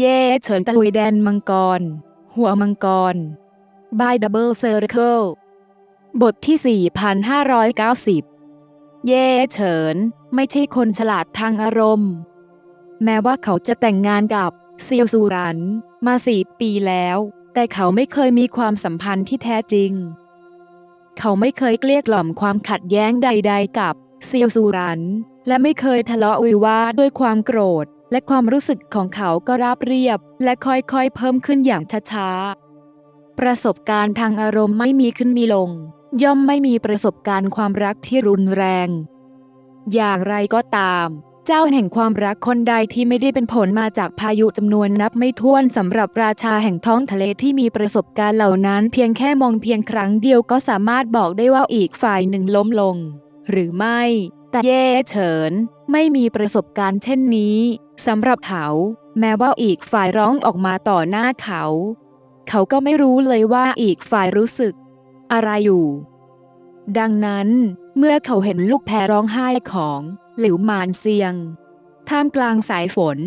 เย่เฉินตะลุยแดนมังกร หัวมังกร by Double Circle บทที่ 4,590 เย่เฉิน ไม่ใช่คนฉลาดทางอารมณ์ แม้ว่าเขาจะแต่งงานกับเซียวซูรัน มาสี่ปีแล้ว แต่เขาไม่เคยมีความสัมพันธ์ที่แท้จริง เขาไม่เคยเกลี้ยกล่อมความขัดแย้งใด ๆ กับเซียวซูรัน และไม่เคยทะเลาะวิวาด้วยความโกรธ และความรู้สึกของเขาก็ราบเรียบ และค่อยๆ เพิ่มขึ้นอย่างช้าๆ ประสบการณ์ทางอารมณ์ไม่มีขึ้นมีลง ย่อมไม่มีประสบการณ์ความรักที่รุนแรง อย่างไรก็ตาม เจ้าแห่งความรักคนใดที่ไม่ได้เป็นผลมาจากพายุจำนวนนับไม่ถ้วนสำหรับราชาแห่งท้องทะเลที่มีประสบการณ์เหล่านั้น เพียงแค่มองเพียงครั้งเดียวก็สามารถบอกได้ว่าอีกฝ่ายหนึ่งล้มลง หรือไม่ แต่เย่เฉิน ไม่มีประสบการณ์เช่นนี้ สำหรับเขา แม้ว่าอีกฝ่ายร้องออกมาต่อหน้าเขา เขาก็ไม่รู้เลยว่าอีกฝ่ายรู้สึก อะไรอยู่ ดังนั้นเมื่อเขาเห็นลูกแพรร้องไห้ของหลิวมานเซียง ท่ามกลางสายฝน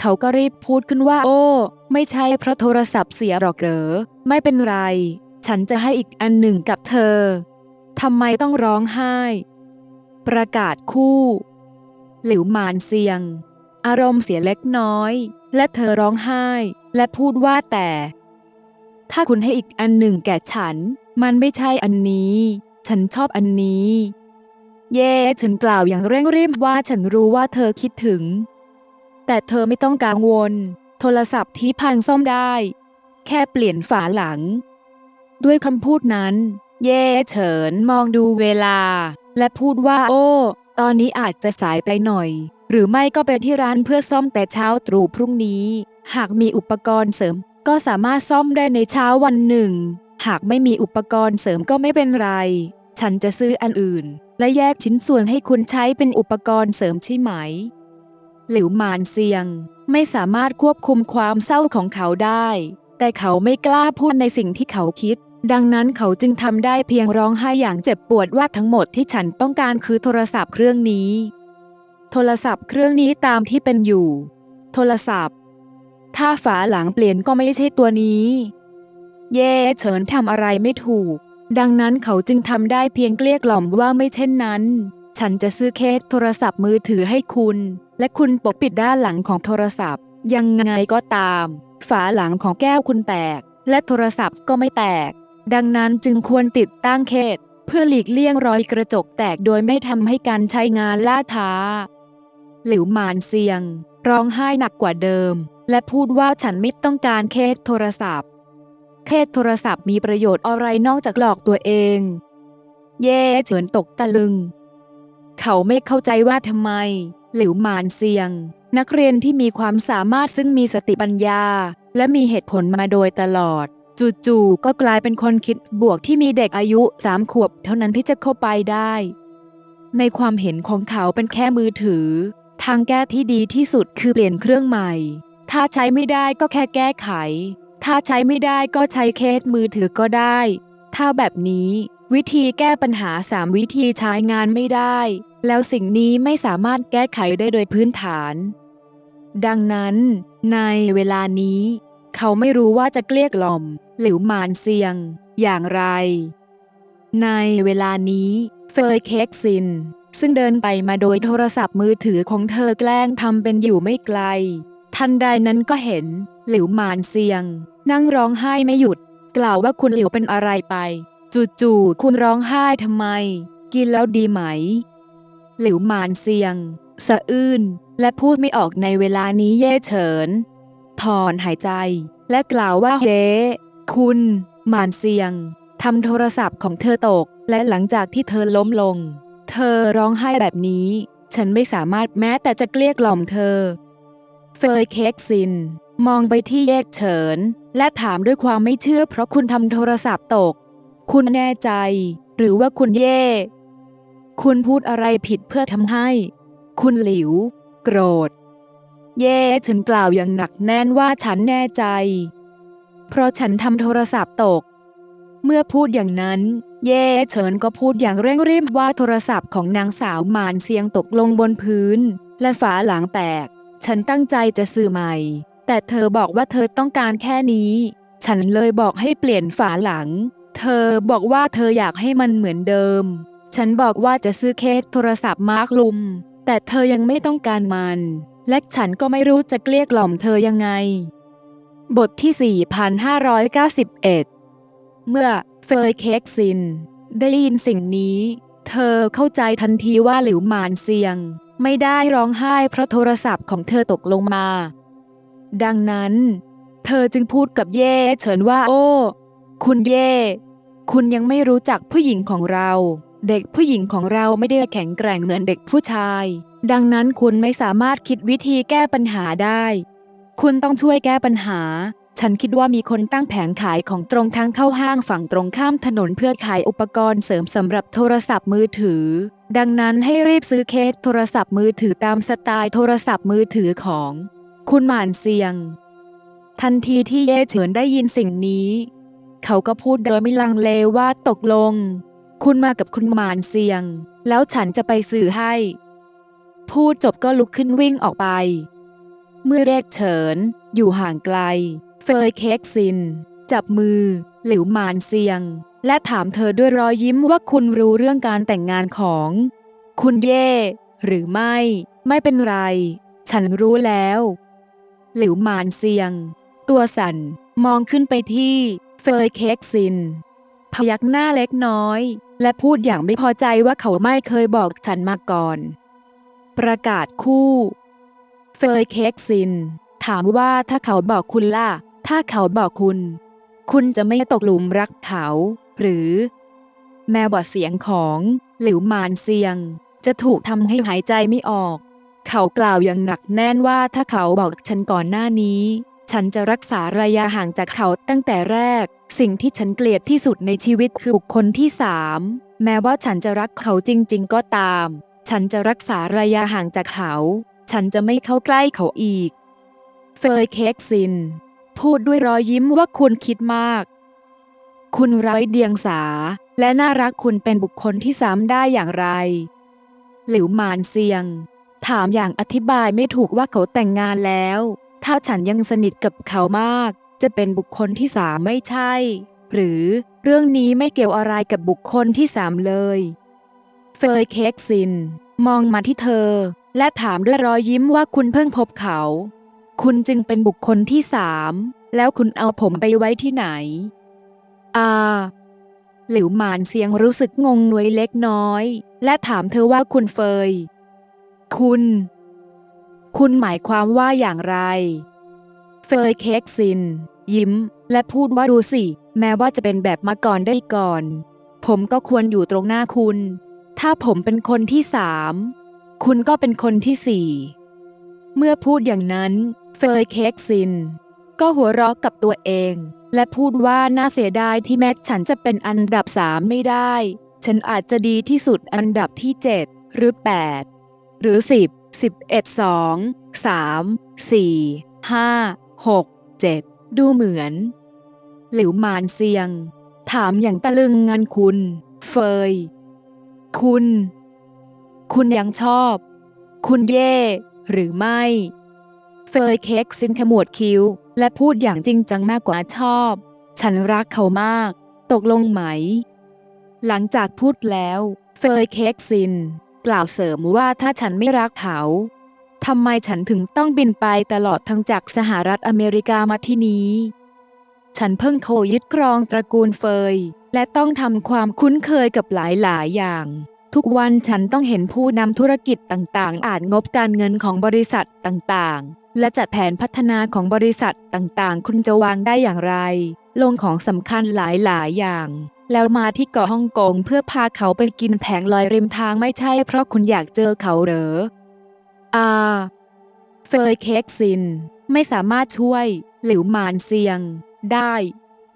เขาก็รีบพูดขึ้นว่า โอ้ ไม่ใช่เพราะโทรศัพท์เสียหรอกเหรอไม่เป็นไร ฉันจะให้อีกอันหนึ่งกับเธอทำไมต้องร้องไห้ ประกาศคู่ หลิวมานเซียง อารมณ์เสียเล็กน้อย และเธอร้องไห้ และพูดว่าแต่ ถ้าคุณให้อีกอันหนึ่งแก่ฉัน มันไม่ใช่อันนี้ ฉันชอบอันนี้ เย่ฉันกล่าวอย่างเร่งรีบว่าฉันรู้ว่าเธอคิดถึง แต่เธอไม่ต้องกังวล โทรศัพท์ที่พังซ่อมได้ แค่เปลี่ยนฝาหลัง ด้วยคำพูดนั้น เย่เฉินมองดูเวลา และพูดว่าโอ้ ตอนนี้อาจจะสายไปหน่อย หรือไม่ก็ไปที่ร้านเพื่อซ่อมแต่เช้าตรู่พรุ่งนี้ หากมีอุปกรณ์เสริม ก็สามารถซ่อมได้ในเช้าวันหนึ่ง หากไม่มีอุปกรณ์เสริมก็ไม่เป็นไร ฉันจะซื้ออันอื่น และแยกชิ้นส่วนให้คุณใช้เป็นอุปกรณ์เสริมใช่ไหม หลิวหมานเซียง ไม่สามารถควบคุมความเศร้าของเขาได้ แต่เขาไม่กล้าพูดในสิ่งที่เขาคิดดังนั้นเขาจึงทำได้เพียงร้องไห้อย่างเจ็บปวดว่าทั้งหมดที่ฉันต้องการคือโทรศัพท์เครื่องนี้ โทรศัพท์เครื่องนี้ตามที่เป็นอยู่ โทรศัพท์ ถ้าฝาหลังเปลี่ยนก็ไม่ใช่ตัวนี้ เย่เฉินทำอะไรไม่ถูก ดังนั้นเขาจึงทำได้เพียงเกลี้ยกล่อมว่าไม่เช่นนั้น ฉันจะซื้อเคสโทรศัพท์มือถือให้คุณ และคุณปกปิดด้านหลังของโทรศัพท์ ยังไงก็ตาม ฝาหลังของแก้วคุณแตก และโทรศัพท์ก็ไม่แตก ดังนั้นจึงควรติดตั้งเคสเพื่อหลีกเลี่ยงรอยกระจกแตกโดยไม่ทำให้การใช้งานล่าช้า หลิวหมานเซียง ร้องไห้หนักกว่าเดิม และพูดว่าฉันไม่ต้องการเคสโทรศัพท์ เคสโทรศัพท์มีประโยชน์อะไรนอกจากหลอกตัวเอง เย่เฉินตกตะลึง เขาไม่เข้าใจว่าทำไม หลิวหมานเซียง นักเรียนที่มีความสามารถซึ่งมีสติปัญญา และมีเหตุผลมาโดยตลอดจู่ๆก็กลายเป็นคนคิดบวกที่มีเด็กอายุสามขวบเท่านั้นที่จะเข้าไปได้ ในความเห็นของเขาเป็นแค่มือถือ ทางแก้ที่ดีที่สุดคือเปลี่ยนเครื่องใหม่ ถ้าใช้ไม่ได้ก็แค่แก้ไข ถ้าใช้ไม่ได้ก็ใช้เคสมือถือก็ได้ ถ้าแบบนี้วิธีแก้ปัญหา 3 วิธีใช้งานไม่ได้ แล้วสิ่งนี้ไม่สามารถแก้ไขได้โดยพื้นฐาน ดังนั้น ในเวลานี้ เขาไม่รู้ว่าจะเกลี้ยกล่อมหลิวหมานเซียง อย่างไร ในเวลานี้เฟยเค้กซิน ซึ่งเดินไปมาโดยโทรศัพท์มือถือของเธอแกล้งทำเป็นอยู่ไม่ไกล ทันใดนั้นก็เห็น หลิวมานเซียง นั่งร้องไห้ไม่หยุด กล่าวว่าคุณหลิวเป็นอะไรไป จู่ๆคุณร้องไห้ทำไม กินแล้วดีไหม หลิวมานเซียง สะอื้นและพูดไม่ออกในเวลานี้เย่เฉิน ถอนหายใจ และกล่าวว่าเฮ้คุณมานเซียงทำโทรศัพท์ของเธอตก และหลังจากที่เธอล้มลง เธอร้องไห้แบบนี้ ฉันไม่สามารถแม้แต่จะเกลี้ยกล่อมเธอ เฟยเค้กซิน มองไปที่เยกเฉิน และถามด้วยความไม่เชื่อเพราะคุณทำโทรศัพท์ตก คุณแน่ใจ หรือว่าคุณเย่ คุณพูดอะไรผิดเพื่อทำให้ คุณหลิว โกรธ เย่ฉันกล่าวอย่างหนักแน่นว่าฉันแน่ใจ เพราะฉันทำโทรศัพท์ตก เมื่อพูดอย่างนั้น เย่เฉินก็พูดอย่างเร่งรีบว่าโทรศัพท์ของนางสาวมานเสียงตกลงบนพื้น และฝาหลังแตก ฉันตั้งใจจะซื้อใหม่ แต่เธอบอกว่าเธอต้องการแค่นี้ ฉันเลยบอกให้เปลี่ยนฝาหลัง เธอบอกว่าเธออยากให้มันเหมือนเดิม ฉันบอกว่าจะซื้อเคสโทรศัพท์มาร์กลุม แต่เธอยังไม่ต้องการมัน และฉันก็ไม่รู้จะเกลี้ยกล่อมเธอยังไง บทที่ 4591 เมื่อ เฟยเค้กซิน ได้ยินสิ่งนี้ เธอเข้าใจทันทีว่าหลิวหมานเซียง ไม่ได้ร้องไห้เพราะโทรศัพท์ของเธอตกลงมา ดังนั้น เธอจึงพูดกับเย่เฉินว่าโอ้ คุณเย่ คุณยังไม่รู้จักผู้หญิงของเรา เด็กผู้หญิงของเราไม่ได้แข็งแกร่งเหมือนเด็กผู้ชาย ดังนั้นคุณไม่สามารถคิดวิธีแก้ปัญหาได้ คุณต้องช่วยแก้ปัญหา ฉันคิดว่ามีคนตั้งแผงขายของตรงทางเข้าห้างฝั่งตรงข้ามถนนเพื่อขายอุปกรณ์เสริมสำหรับโทรศัพท์มือถือ ดังนั้นให้รีบซื้อเคสโทรศัพท์มือถือตามสไตล์โทรศัพท์มือถือของ คุณหมานเซียง ทันทีที่เย่เฉินได้ยินสิ่งนี้ เขาก็พูดโดยไม่ลังเลว่าตกลง คุณมากับคุณหมานเซียง แล้วฉันจะไปสื่อให้ พูดจบก็ลุกขึ้นวิ่งออกไป เมื่อเรกเฉิน อยู่ห่างไกล เฟยเค้กซิน จับมือ หลิวหมานเซียง และถามเธอด้วยรอยยิ้มว่าคุณรู้เรื่องการแต่งงานของ คุณเย่ หรือไม่ ไม่เป็นไร ฉันรู้แล้ว หลิวหมานเซียง ตัวสั่นมองขึ้นไปที่เฟยเค้กซิน พยักหน้าเล็กน้อย และพูดอย่างไม่พอใจว่าเขาไม่เคยบอกฉันมาก่อน ประกาศคู่ เฟยเค้กซิน ถามว่าถ้าเขาบอกคุณล่ะ ถ้าเขาบอกคุณ คุณจะไม่ตกหลุมรักเขา หรือ แม้ว่าเสียงของหลิวมานเซียง จะถูกทำให้หายใจไม่ออก เขากล่าวอย่างหนักแน่นว่าถ้าเขาบอกฉันก่อนหน้านี้ ฉันจะรักษาระยะห่างจากเขาตั้งแต่แรก สิ่งที่ฉันเกลียดที่สุดในชีวิตคือบุคคลที่สามแม้ว่าฉันจะรักเขาจริง ๆ ก็ตาม ฉันจะรักษาระยะห่างจากเขา ฉันจะไม่เข้าใกล้เขาอีก เฟยเค้กซิน พูดด้วยรอยยิ้มว่าคุณคิดมาก คุณไร้เดียงสา และน่ารักคุณเป็นบุคคลที่สามได้อย่างไร หลิวหมานเซียง ถามอย่างอธิบายไม่ถูกว่าเขาแต่งงานแล้ว ถ้าฉันยังสนิทกับเขามาก จะเป็นบุคคลที่สามไม่ใช่ หรือเรื่องนี้ไม่เกี่ยวอะไรกับบุคคลที่สามเลยเฟยเค้กซิน มองมาที่เธอ และถามด้วยรอยยิ้มว่าคุณเพิ่งพบเขา คุณจึงเป็นบุคคลที่สามแล้วคุณเอาผมไปไว้ที่ไหน อาหลิวหมานเสียงรู้สึกงงงวยเล็กน้อย และถามเธอว่าคุณเฟย คุณ คุณหมายความว่าอย่างไร เฟยเค้กซิน ยิ้ม และพูดว่าดูสิ แม้ว่าจะเป็นแบบมาก่อนได้ก่อน ผมก็ควรอยู่ตรงหน้าคุณ ถ้าผมเป็นคนที่สาม คุณก็เป็นคนที่สี่ เมื่อพูดอย่างนั้น เฟยเค้กซิน ก็หัวเราะกับตัวเอง และพูดว่าน่าเสียดายที่แม้ฉันจะเป็นอันดับสามไม่ได้ ฉันอาจจะดีที่สุดอันดับที่เจ็ดหรือแปดหรือสิบสิบเอ็ดสองสามสี่ห้าหกเจ็ดดูเหมือน หลิวมานเซียง ถามอย่างตะลึงงันคุณ เฟย คุณ คุณยังชอบ คุณเย่หรือไม่ เฟยเค้กซินขมวดคิ้ว และพูดอย่างจริงจังมากกว่าชอบ ฉันรักเขามาก ตกลงไหม หลังจากพูดแล้ว เฟยเค้กซิน กล่าวเสริมว่าถ้าฉันไม่รักเขาทำไมฉันถึงต้องบินไปตลอดทั้งจากสหรัฐอเมริกามาที่นี้ ฉันเพิ่งโคยึดครองตระกูลเฟย และต้องทำความคุ้นเคยกับหลาย ๆ อย่าง ทุกวันฉันต้องเห็นผู้นำธุรกิจต่าง ๆ อ่านงบการเงินของบริษัทต่าง ๆ และจัดแผนพัฒนาของบริษัทต่างๆ คุณจะวางได้อย่างไร ลงของสำคัญหลายๆ อย่าง แล้วมาที่เกาะฮ่องกงเพื่อพาเขาไปกินแผงลอยริมทางไม่ใช่เพราะคุณอยากเจอเขาเหรออาเฟยเค้กซิน ไม่สามารถช่วย หลิวมานเซียง ได้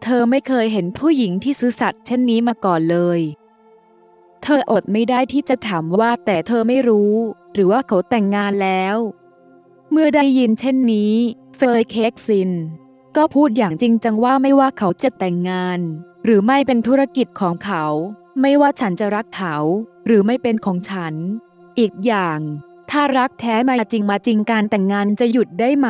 เธอไม่เคยเห็นผู้หญิงที่ซื่อสัตย์เช่นนี้มาก่อนเลย เธออดไม่ได้ที่จะถามว่าแต่เธอไม่รู้ หรือว่าเขาแต่งงานแล้ว เมื่อได้ยินเช่นนี้เฟยเค็กซิน ก็พูดอย่างจริงจังว่าไม่ว่าเขาจะแต่งงาน หรือไม่เป็นธุรกิจของเขา ไม่ว่าฉันจะรักเขา หรือไม่เป็นของฉัน อีกอย่าง ถ้ารักแท้มาจริงมาจริงการแต่งงานจะหยุดได้ไหม